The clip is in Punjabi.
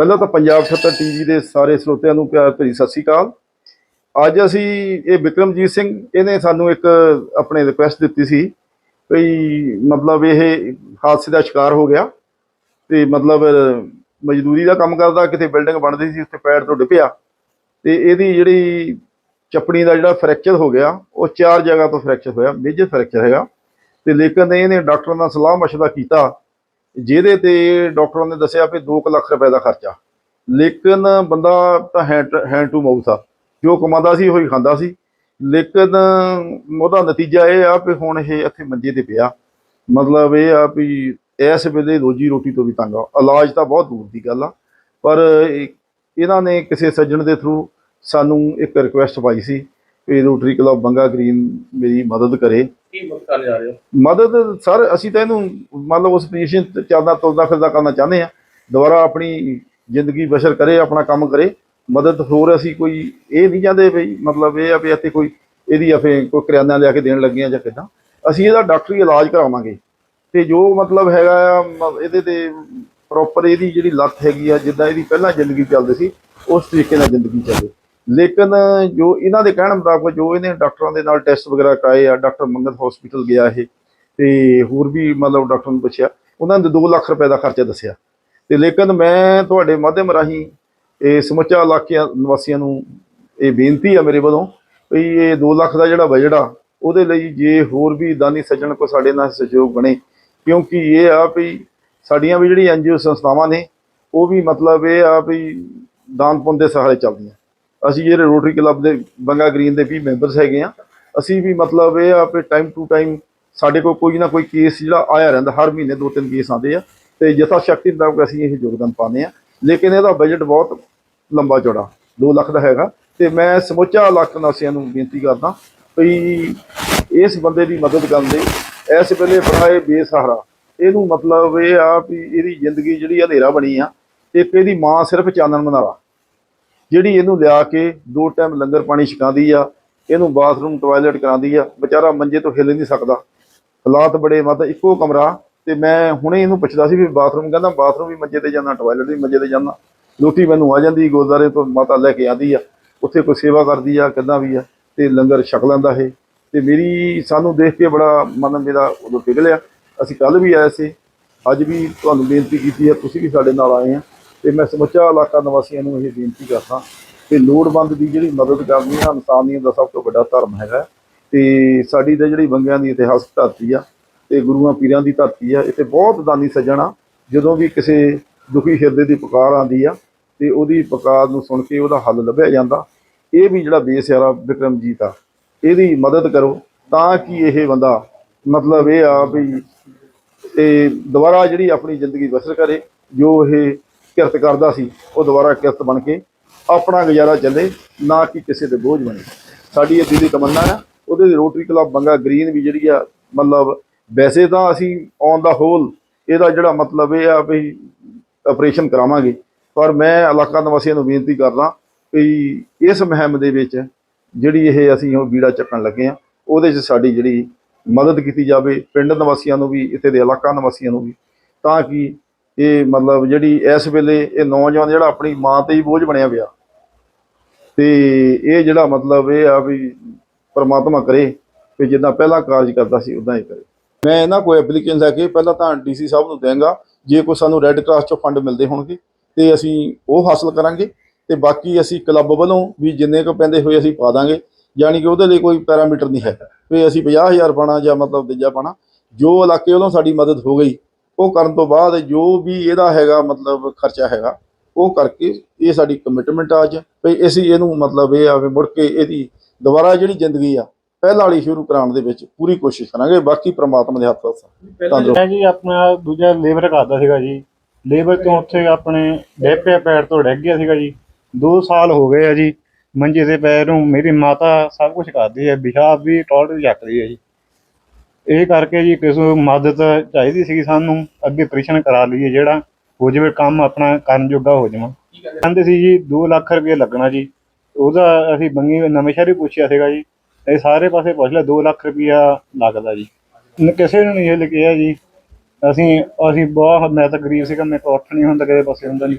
ਪਹਿਲਾਂ ਤਾਂ ਪੰਜਾਬ 78 ਟੀਵੀ ਦੇ ਸਾਰੇ ਸਰੋਤਿਆਂ ਨੂੰ ਪਿਆਰ ਭਰੀ ਸਤਿ ਸ਼੍ਰੀ ਅਕਾਲ। ਅੱਜ ਅਸੀਂ ਇਹ ਵਿਕਰਮਜੀਤ ਸਿੰਘ, ਇਹਨੇ ਸਾਨੂੰ ਇੱਕ ਆਪਣੇ ਰਿਕੁਐਸਟ ਦਿੱਤੀ ਸੀ ਵੀ ਮਤਲਬ ਇਹ ਹਾਦਸੇ ਦਾ ਸ਼ਿਕਾਰ ਹੋ ਗਿਆ ਤੇ ਮਤਲਬ ਮਜ਼ਦੂਰੀ ਦਾ ਕੰਮ ਕਰਦਾ, ਕਿਤੇ ਬਿਲਡਿੰਗ ਬਣਦੀ ਸੀ, ਉੱਥੇ ਪੈਰ ਤੋਂ ਡਿੱਪਿਆ ਤੇ ਇਹਦੀ ਜਿਹੜੀ ਚੱਪਣੀ ਦਾ ਜਿਹੜਾ ਫ੍ਰੈਕਚਰ ਹੋ ਗਿਆ, ਉਹ ਚਾਰ ਜਗ੍ਹਾ ਤੋਂ ਫ੍ਰੈਕਚਰ ਹੋਇਆ ਮੇਜਰ ਫ੍ਰੈਕਚਰ ਹੈਗਾ ਤੇ ਲੇਕਿਨ ਇਹਨੇ ਡਾਕਟਰ ਨਾਲ ਸਲਾਹ ਮਸ਼ਵਰਾ ਕੀਤਾ ਜਿਹਦੇ ਤੇ ਡਾਕਟਰਾਂ ਨੇ ਦੱਸਿਆ ਵੀ 2 ਲੱਖ ਰੁਪਏ ਦਾ ਖਰਚਾ। ਲੇਕਿਨ ਬੰਦਾ ਤਾਂ ਹੈਂਡ ਟੂ ਮਾਊਥ ਆ। ਜੋ ਕਮਾਉਂਦਾ ਸੀ, ਉਹੀ ਖਾਂਦਾ ਸੀ। ਲੇਕਿਨ ਉਹਦਾ ਨਤੀਜਾ ਇਹ ਆ ਵੀ ਹੁਣ ਇਹ ਇੱਥੇ ਮੰਜੇ ਤੇ ਪਿਆ। ਮਤਲਬ ਇਹ ਆ ਵੀ ਇਸ ਵੇਲੇ ਰੋਜੀ ਰੋਟੀ ਤੋਂ ਵੀ ਤੰਗ ਆ। ਇਲਾਜ ਤਾਂ ਬਹੁਤ ਦੂਰ ਦੀ ਗੱਲ ਆ। ਪਰ ਇਹਨਾਂ ਨੇ ਕਿਸੇ ਸੱਜਣ ਦੇ ਥਰੂ ਸਾਨੂੰ ਇੱਕ ਰਿਕੁਐਸਟ ਪਾਈ ਸੀ ਵੀ ਰੋਟਰੀ ਕਲੱਬ ਬੰਗਾ ਗ੍ਰੀਨ ਮੇਰੀ ਮਦਦ ਕਰੇ। ਕੀ ਕਰਨ ਜਾ ਰਹੇ ਹੋ? ਮਦਦ ਸਰ ਅਸੀਂ ਤਾਂ ਇਹਨੂੰ ਮੰਨ ਲਓ ਉਸ ਪੋਜੀਸ਼ਨ ਤੇ ਚੱਲਦਾ ਤੁਰਦਾ ਫਿਰਦਾ ਕਰਨਾ ਚਾਹੁੰਦੇ ਆ ਦੁਬਾਰਾ ਆਪਣੀ ਜ਼ਿੰਦਗੀ ਬਸ਼ਰ ਕਰੇ ਆਪਣਾ ਕੰਮ ਕਰੇ। ਮਦਦ ਹੋਰ ਅਸੀਂ ਕੋਈ ਇਹ ਨਹੀਂ ਚਾਹੁੰਦੇ ਵੀ ਮਤਲਬ ਇਹ ਆ ਵੀ ਇੱਥੇ ਕੋਈ ਇਹਦੀ ਆਪੇ ਕੋਈ ਕਰਿਆਨਾ ਲਿਆ ਕੇ ਦੇਣ ਲੱਗੇ ਆ ਜਾਂ ਕਿੱਦਾਂ। ਅਸੀਂ ਇਹਦਾ ਡਾਕਟਰੀ ਇਲਾਜ ਕਰਾਵਾਂਗੇ। ਤੇ ਜੋ ਮਤਲਬ ਹੈਗਾ ਆ ਇਹਦੇ ਤੇ ਪ੍ਰੋਪਰ ਇਹਦੀ ਜਿਹੜੀ ਲੱਤ ਹੈਗੀ ਆ ਜਿੱਦਾਂ ਇਹਦੀ ਪਹਿਲਾਂ ਜ਼ਿੰਦਗੀ ਚੱਲਦੀ ਸੀ ਉਸ ਤਰੀਕੇ ਨਾਲ ਜ਼ਿੰਦਗੀ ਚੱਲੇ। ਲੇਕਿਨ ਜੋ ਇਹਨਾਂ ਦੇ ਕਹਿਣ ਮੁਤਾਬਕ ਜੋ ਇਹਨੇ ਡਾਕਟਰਾਂ ਦੇ ਨਾਲ ਟੈਸਟ ਵਗੈਰਾ ਕਰਾਏ ਆ, ਡਾਕਟਰ ਮੰਗਲ ਹਸਪੀਟਲ ਗਿਆ ਇਹ, ਤੇ ਹੋਰ ਵੀ ਮਤਲਬ ਡਾਕਟਰ ਨੂੰ ਪੁੱਛਿਆ, ਉਹਨਾਂ ਨੇ 2 ਲੱਖ ਰੁਪਏ ਦਾ ਖਰਚਾ ਦੱਸਿਆ। ਤੇ ਲੇਕਿਨ ਮੈਂ ਤੁਹਾਡੇ ਮਾਧਿਅਮ ਰਾਹੀਂ ਇਹ ਸਮੁੱਚਾ ਇਲਾਕਿਆਂ ਨਿਵਾਸੀਆਂ ਨੂੰ ਇਹ ਬੇਨਤੀ ਆ ਮੇਰੇ ਵੱਲੋਂ ਵੀ ਇਹ 2 ਲੱਖ ਦਾ ਜਿਹੜਾ ਬਜਟ ਆ, ਉਹਦੇ ਲਈ ਜੇ ਹੋਰ ਵੀ ਦਾਨੀ ਸੱਜਣ ਕੋ ਸਾਡੇ ਨਾਲ ਸਹਿਯੋਗ ਬਣੇ, ਕਿਉਂਕਿ ਇਹ ਆ ਵੀ ਸਾਡੀਆਂ ਵੀ ਜਿਹੜੀ ਐਨਜੀਓ ਸੰਸਥਾਵਾਂ ਨੇ, ਉਹ ਵੀ ਮਤਲਬ ਇਹ ਆ ਵੀ ਦਾਨ ਪੁੰਨ ਦੇ ਸਹਾਰੇ ਚੱਲਦੀਆਂ। ਅਸੀਂ ਜਿਹੜੇ ਰੋਟਰੀ ਕਲੱਬ ਦੇ ਬੰਗਾ ਗ੍ਰੀਨ ਦੇ ਵੀ ਮੈਂਬਰਸ ਹੈਗੇ ਆ ਅਸੀਂ ਵੀ ਮਤਲਬ ਇਹ ਆ ਵੀ ਟਾਈਮ ਟੂ ਟਾਈਮ ਸਾਡੇ ਕੋਲ ਕੋਈ ਨਾ ਕੋਈ ਕੇਸ ਜਿਹੜਾ ਆਇਆ ਰਹਿੰਦਾ, ਹਰ ਮਹੀਨੇ ਦੋ ਤਿੰਨ ਕੇਸ ਆਉਂਦੇ ਆ ਤੇ ਯਥਾ ਸ਼ਕਤੀ ਮੁਤਾਬਕ ਅਸੀਂ ਇਹ ਯੋਗਦਾਨ ਪਾਉਂਦੇ ਆ ਲੇਕਿਨ ਇਹਦਾ ਬਜਟ ਬਹੁਤ ਲੰਬਾ ਚੌੜਾ 2 ਲੱਖ ਦਾ ਹੈਗਾ। ਤੇ ਮੈਂ ਸਮੁੱਚਾ ਇਲਾਕਾ ਨਿਵਾਸੀਆਂ ਨੂੰ ਬੇਨਤੀ ਕਰਦਾ ਵੀ ਇਸ ਬੰਦੇ ਦੀ ਮਦਦ ਕਰਨ ਲਈ ਇਸ ਵੇਲੇ ਬੜਾ ਇਹ ਬੇਸਹਾਰਾ, ਇਹਨੂੰ ਮਤਲਬ ਇਹ ਆ ਵੀ ਇਹਦੀ ਜ਼ਿੰਦਗੀ ਜਿਹੜੀ ਹਨੇਰਾ ਬਣੀ ਆ, ਇੱਕ ਇਹਦੀ ਮਾਂ ਸਿਰਫ ਚਾਨਣ ਮਨਾਰਾ। ਜਿਹੜੀ ਇਹਨੂੰ ਲਿਆ ਕੇ ਦੋ ਟਾਈਮ ਲੰਗਰ ਪਾਣੀ ਛਕਾਉਂਦੀ ਆ, ਇਹਨੂੰ ਬਾਥਰੂਮ ਟਾਇਲਟ ਕਰਾਉਂਦੀ ਆ, ਵਿਚਾਰਾ ਮੰਜੇ ਤੋਂ ਹਿੱਲ ਨਹੀਂ ਸਕਦਾ। ਹਾਲਾਤ ਬੜੇ ਮਤਲਬ ਇੱਕੋ ਕਮਰਾ ਤੇ ਮੈਂ ਹੁਣੇ ਇਹਨੂੰ ਪੁੱਛਦਾ ਸੀ ਵੀ ਬਾਥਰੂਮ, ਕਹਿੰਦਾ ਬਾਥਰੂਮ ਵੀ ਮੰਜੇ ਤੇ ਜਾਂਦਾ ਟਾਇਲਟ ਵੀ ਮੰਜੇ ਤੇ ਜਾਂਦਾ। ਰੋਟੀ ਮੈਨੂੰ ਆ ਜਾਂਦੀ ਗੁਰਦਾਰੇ ਤੋਂ ਮਾਤਾ ਲੈ ਕੇ ਆਂਦੀ ਆ, ਉੱਥੇ ਕੋਈ ਸੇਵਾ ਕਰਦੀ ਆ, ਕਿੱਦਾਂ ਵੀ ਆ, ਤੇ ਲੰਗਰ ਛਕ ਲੈਂਦਾ ਇਹ। ਤੇ ਮੇਰੀ, ਸਾਨੂੰ ਦੇਖ ਕੇ ਬੜਾ ਮਨ ਮੇਰਾ ਉਦੋਂ ਪਿਘਲਿਆ ਅਸੀਂ ਕੱਲ ਵੀ ਆਏ ਸੀ, ਅੱਜ ਵੀ ਤੁਹਾਨੂੰ ਬੇਨਤੀ ਕੀਤੀ ਹੈ ਤੁਸੀਂ ਵੀ ਸਾਡੇ ਨਾਲ ਆਏ ਆ। ਤੇ ਮੈਂ ਸਮੁੱਚਾ ਇਲਾਕਾ ਨਿਵਾਸੀਆਂ ਨੂੰ ਇਹ ਬੇਨਤੀ ਕਰਦਾ ਕਿ ਲੋੜਵੰਦ ਦੀ ਜਿਹੜੀ ਮਦਦ ਕਰਨੀ ਆ ਇਨਸਾਨੀਅਤ ਦਾ ਸਭ ਤੋਂ ਵੱਡਾ ਧਰਮ ਹੈਗਾ ਤੇ ਸਾਡੀ ਤਾਂ ਜਿਹੜੀ ਬੰਗਿਆਂ ਦੀ ਇਤਿਹਾਸਕ ਧਰਤੀ ਆ ਤੇ ਗੁਰੂਆਂ ਪੀਰਾਂ ਦੀ ਧਰਤੀ ਆ, ਇੱਥੇ ਬਹੁਤ ਦਾਨੀ ਸੱਜਣ ਆ, ਜਦੋਂ ਵੀ ਕਿਸੇ ਦੁਖੀ ਹਿਰਦੇ ਦੀ ਪੁਕਾਰ ਆਉਂਦੀ ਆ ਤੇ ਉਹਦੀ ਪੁਕਾਰ ਨੂੰ ਸੁਣ ਕੇ ਉਹਦਾ ਹੱਲ ਲੱਭਿਆ ਜਾਂਦਾ। ਇਹ ਵੀ ਜਿਹੜਾ ਬੇਸਿਆਰਾ ਵਿਕਰਮਜੀਤ ਆ, ਇਹਦੀ ਮਦਦ ਕਰੋ ਤਾਂ ਕਿ ਇਹ ਬੰਦਾ ਮਤਲਬ ਇਹ ਆ ਵੀ ਤੇ ਦੁਬਾਰਾ ਜਿਹੜੀ ਆਪਣੀ ਜ਼ਿੰਦਗੀ ਬਸਰ ਕਰੇ, ਜੋ ਇਹ ਕਿਰਤ ਕਰਦਾ ਸੀ, ਉਹ ਦੁਬਾਰਾ ਕਿਰਤ ਬਣ ਕੇ ਆਪਣਾ ਗੁਜ਼ਾਰਾ ਚੱਲੇ, ਨਾ ਕਿ ਕਿਸੇ ਦੇ ਬੋਝ ਬਣੇ। ਸਾਡੀ ਇਹ ਦਿਲੀ ਤਮੰਨਾ ਆ ਉਹਦੇ ਲਈ ਰੋਟਰੀ ਕਲੱਬ ਬੰਗਾ ਗ੍ਰੀਨ ਵੀ ਜਿਹੜੀ ਆ, ਮਤਲਬ ਵੈਸੇ ਤਾਂ ਅਸੀਂ ਔਨ ਦਾ ਹੋਲ ਇਹਦਾ ਜਿਹੜਾ ਮਤਲਬ ਇਹ ਆ ਵੀ ਆਪਰੇਸ਼ਨ ਕਰਾਵਾਂਗੇ, ਪਰ ਮੈਂ ਇਲਾਕਾ ਨਿਵਾਸੀਆਂ ਨੂੰ ਬੇਨਤੀ ਕਰਦਾ ਵੀ ਇਸ ਮੁਹਿੰਮ ਦੇ ਵਿੱਚ ਜਿਹੜੀ ਇਹ ਅਸੀਂ ਹੁਣ ਬੀੜਾ ਚੱਕਣ ਲੱਗੇ ਆ ਉਹਦੇ 'ਚ ਸਾਡੀ ਜਿਹੜੀ ਮਦਦ ਕੀਤੀ ਜਾਵੇ, ਪਿੰਡ ਨਿਵਾਸੀਆਂ ਨੂੰ ਵੀ, ਇੱਥੇ ਦੇ ਇਲਾਕਾ ਨਿਵਾਸੀਆਂ ਨੂੰ ਵੀ, ਤਾਂ ਕਿ ਇਹ ਮਤਲਬ ਜਿਹੜੀ ਇਸ ਵੇਲੇ ਇਹ ਨੌਜਵਾਨ ਜਿਹੜਾ ਆਪਣੀ ਮਾਂ ਤੇ ਹੀ ਬੋਝ ਬਣਿਆ ਪਿਆ। ਤੇ ਇਹ ਜਿਹੜਾ ਮਤਲਬ ਇਹ ਆ ਵੀ ਪਰਮਾਤਮਾ ਕਰੇ ਵੀ ਜਿੱਦਾਂ ਪਹਿਲਾਂ ਕਾਰਜ ਕਰਦਾ ਸੀ ਉਦਾਂ ਹੀ ਕਰੇ। ਮੈਂ ਇਹਨਾਂ ਕੋਈ ਐਪਲੀਕੇਸ਼ਨ ਲੈ ਕੇ ਪਹਿਲਾਂ ਤਾਂ ਡੀਸੀ ਸਾਹਿਬ ਨੂੰ ਦੇਵਾਂਗਾ, ਜੇ ਕੋਈ ਸਾਨੂੰ ਰੈੱਡ ਕਰਾਸ ਚੋਂ ਫੰਡ ਮਿਲਦੇ ਹੋਣਗੇ, ਤੇ ਅਸੀਂ ਉਹ ਹਾਸਲ ਕਰਾਂਗੇ। ਤੇ ਬਾਕੀ ਅਸੀਂ ਕਲੱਬ ਵੱਲੋਂ ਵੀ ਜਿੰਨੇ ਕੁ ਪੈਂਦੇ ਹੋਏ ਅਸੀਂ ਪਾ ਦਾਂਗੇ, ਯਾਨੀ ਕਿ ਉਹਦੇ ਲਈ ਕੋਈ ਪੈਰਾਮੀਟਰ ਨਹੀਂ ਹੈ। ਵੀ ਅਸੀਂ 50000 ਪਾਣਾ ਜਾਂ ਮਤਲਬ ਦੂਜਾ ਪਾਣਾ ਜੋ ਇਲਾਕੇ ਵੱਲੋਂ ਸਾਡੀ ਮਦਦ ਹੋ ਗਈ ਉਹ ਕਰਨ ਤੋਂ ਬਾਅਦ ਜੋ ਵੀ ਇਹਦਾ ਹੈਗਾ ਮਤਲਬ ਖਰਚਾ ਹੈਗਾ ਉਹ ਕਰਕੇ ਇਹ ਸਾਡੀ ਕਮਿਟਮੈਂਟ ਆ ਅੱਜ। ਵੀ ਅਸੀਂ ਇਹਨੂੰ ਮਤਲਬ ਇਹ ਆ ਵੀ ਮੁੜ ਕੇ ਇਹਦੀ ਦੁਬਾਰਾ ਜਿਹੜੀ ਜ਼ਿੰਦਗੀ ਆ ਪਹਿਲਾਂ ਵਾਲੀ ਸ਼ੁਰੂ ਕਰਾਉਣ ਦੇ ਵਿੱਚ ਪੂਰੀ ਕੋਸ਼ਿਸ਼ ਕਰਾਂਗੇ ਬਾਕੀ ਪ੍ਰਮਾਤਮਾ ਦੇ ਹੱਥ ਵਿੱਚ ਮੈਂ ਜੀ ਆਪਣਾ ਦੂਜਾ ਲੇਬਰ ਕਰਦਾ ਸੀਗਾ ਜੀ। ਲੇਬਰ ਤੋਂ ਉੱਥੇ ਆਪਣੇ ਡੇਪੇ ਪੈਰ ਤੋਂ ਡਿੱਗ ਗਿਆ ਸੀਗਾ ਜੀ। 2 ਸਾਲ ਹੋ ਗਏ ਆ ਜੀ ਮੰਜੇ ਦੇ ਪੈਰ ਨੂੰ ਮੇਰੀ ਮਾਤਾ ਸਭ ਕੁਝ ਕਰਦੀ ਹੈ ਪਿਸ਼ਾਬ ਵੀ ਟਾਇਲਟ ਚੱਕਦੀ ਹੈ ਜੀ। ਇਹ ਕਰਕੇ ਜੀ ਕਿਸੇ ਮਦਦ ਚਾਹੀਦੀ ਸੀਗੀ ਸਾਨੂੰ ਅੱਗੇ ਆਪਰੇਸ਼ਨ ਕਰਾ ਲਈਏ ਜਿਹੜਾ ਹੋ ਜਾਵੇ ਕੰਮ ਆਪਣਾ ਕਰਨ ਜੋਗਾ ਹੋ ਜਾਵਾਂ। ਕਹਿੰਦੇ ਸੀ ਜੀ 2 ਲੱਖ ਰੁਪਏ ਲੱਗਣਾ ਜੀ। ਉਹਦਾ ਅਸੀਂ ਬੰਗੀ ਨਵੇਂ ਸ਼ਹਿਰ ਹੀ ਪੁੱਛਿਆ ਸੀਗਾ ਜੀ। ਇਹ ਸਾਰੇ ਪਾਸੇ ਪੁੱਛ ਲਿਆ 2 ਲੱਖ ਰੁਪਇਆ ਲੱਗਦਾ ਜੀ। ਕਿਸੇ ਨੂੰ ਨਹੀਂ ਇਹ ਲਿਖਿਆ ਜੀ। ਅਸੀਂ ਅਸੀਂ ਬਹੁਤ ਮੈਂ ਤਾਂ ਗਰੀਬ ਸੀਗਾ ਮੇਰੇ ਕੋਲ ਉੱਠ ਨਹੀਂ ਹੁੰਦਾ ਕਿਸੇ ਪਾਸੇ ਹੁੰਦਾ ਨਹੀਂ।